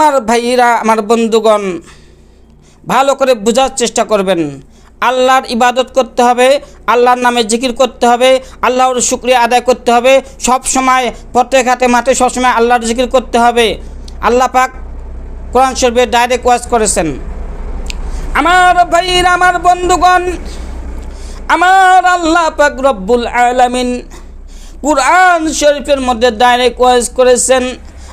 আমার ভাইরা আমার বন্ধুগণ, ভালো করে বোঝার চেষ্টা করবেন। আল্লাহর ইবাদত করতে হবে, আল্লাহর নামে জিকির করতে হবে, আল্লাহর শুক্রিয়া আদায় করতে হবে। সব সময় প্রত্যেক হাতে মাঠে সবসময় আল্লাহর জিকির করতে হবে। আল্লাহ পাক কোরআন শরীফে ডাইরেক্ট ওয়াজ করেছেন। আমার ভাইরা আমার বন্ধুগণ, আমার আল্লাহ পাক রব্বুল আলামিন কুরআন শরীফের মধ্যে ডাইরেক্ট ওয়াজ করেছেন।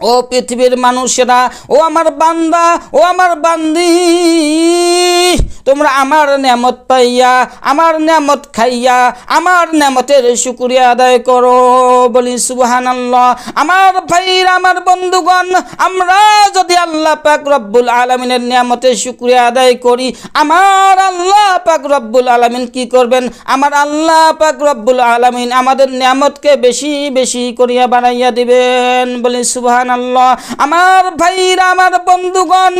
ও পৃথিবীর মানুষেরা, ও আমার বান্দা, ও আমার বান্দি, তোমরা আমার নিয়ামত পাইয়া, আমার নিয়ামত খাইয়া, আমার নিয়ামতের শুকুরিয়া আদায় করো। বলি সুবহানাল্লাহ। আমার ভাইরা, আমার বন্ধুগণ, আমরা যদি আল্লাহ পাক রব্বুল আলমিনের নিয়ামতের শুকুরিয়া আদায় করি, আমার আল্লাহ পাক রব্বুল আলমিন কি করবেন? আমার আল্লাহ পাক রব্বুল আলমিন আমাদের নিয়ামতকে বেশি বেশি করিয়া বানাইয়া দিবেন। বলি সুবহান আল্লাহ আমার ভাইরা, আমার বন্ধুগণ,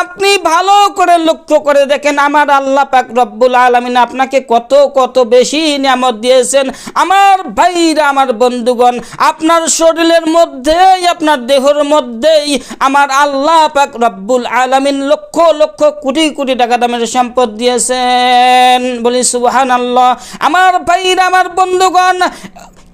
আপনি ভালো করে লক্ষ্য করে দেখেন, আমার আল্লাহ পাক রব্বুল আলমিন আপনাকে কত কত বেশি নিয়ামত দিয়েছেন। আমার ভাইরা, আমার বন্ধুগণ, আপনার শরীরের মধ্যেই, আপনার দেহর মধ্যেই আমার আল্লাহ পাক রব্বুল আলমিন লক্ষ লক্ষ, কোটি কোটি টাকা দামের সম্পদ দিয়েছেন। বলি সুবহান আল্লাহ আমার ভাইরা, আমার বন্ধুগণ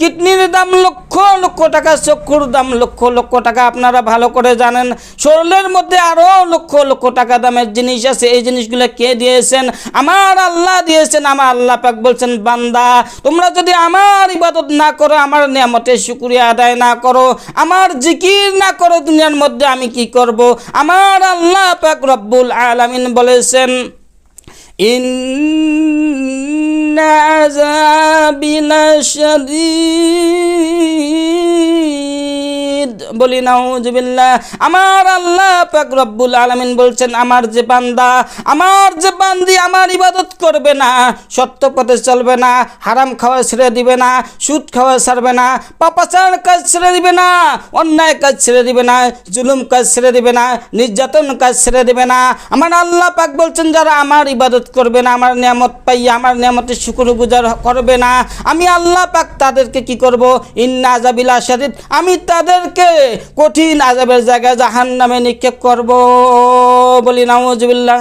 কিডনির দাম লক্ষ লক্ষ টাকা, চক্ষুর দাম লক্ষ লক্ষ টাকা। আপনারা ভালো করে জানেন, শরীরের মধ্যে আরও লক্ষ লক্ষ টাকা দামের জিনিস আছে। এই জিনিসগুলো কে দিয়েছেন? আমার আল্লাহ দিয়েছেন। আমার আল্লাহ পাক বলছেন, বান্দা, তোমরা যদি আমার ইবাদত না করো, আমার নিয়ামতের শুক্রিয়া আদায় না করো, আমার জিকির না করো দুনিয়ার মধ্যে, আমি কি করব? আমার আল্লাহ পাক রব্বুল আলামিন বলেছেন إن عذابي لشديد বলি, নাউজুবিল্লাহ। আমার আল্লাহ পাক রব্বুল আলামিন বলছেন, আমার যে বান্দা, আমার যে বান্দি আমার ইবাদত করবে না, সত্য পথে চলবে না, হারাম খাওয়া ছেড়ে দিবে না, সুদ খাওয়া ছাড়বে না, পাপাচার কাজ ছেড়ে দিবে না, অন্যায় কাজ ছেড়ে দিবে না, জুলুম কাজ ছেড়ে দিবে না, নির্যাতন কাজ ছেড়ে দিবে না। আমার আল্লাহ পাক বলছেন, যারা আমার ইবাদত করবে না, আমার নিয়ামত পাইয়া, আমার নিয়ামতের শুকুর গুজার করবে না, আমি আল্লাহ পাক তাদেরকে কি করব? ইন্না আজাবিলা শাদিদ আমি তাদেরকে কঠিন আজাবের জায়গায় জাহান নামে নিক্ষেপ করব বলি নাউজুবিল্লাহ।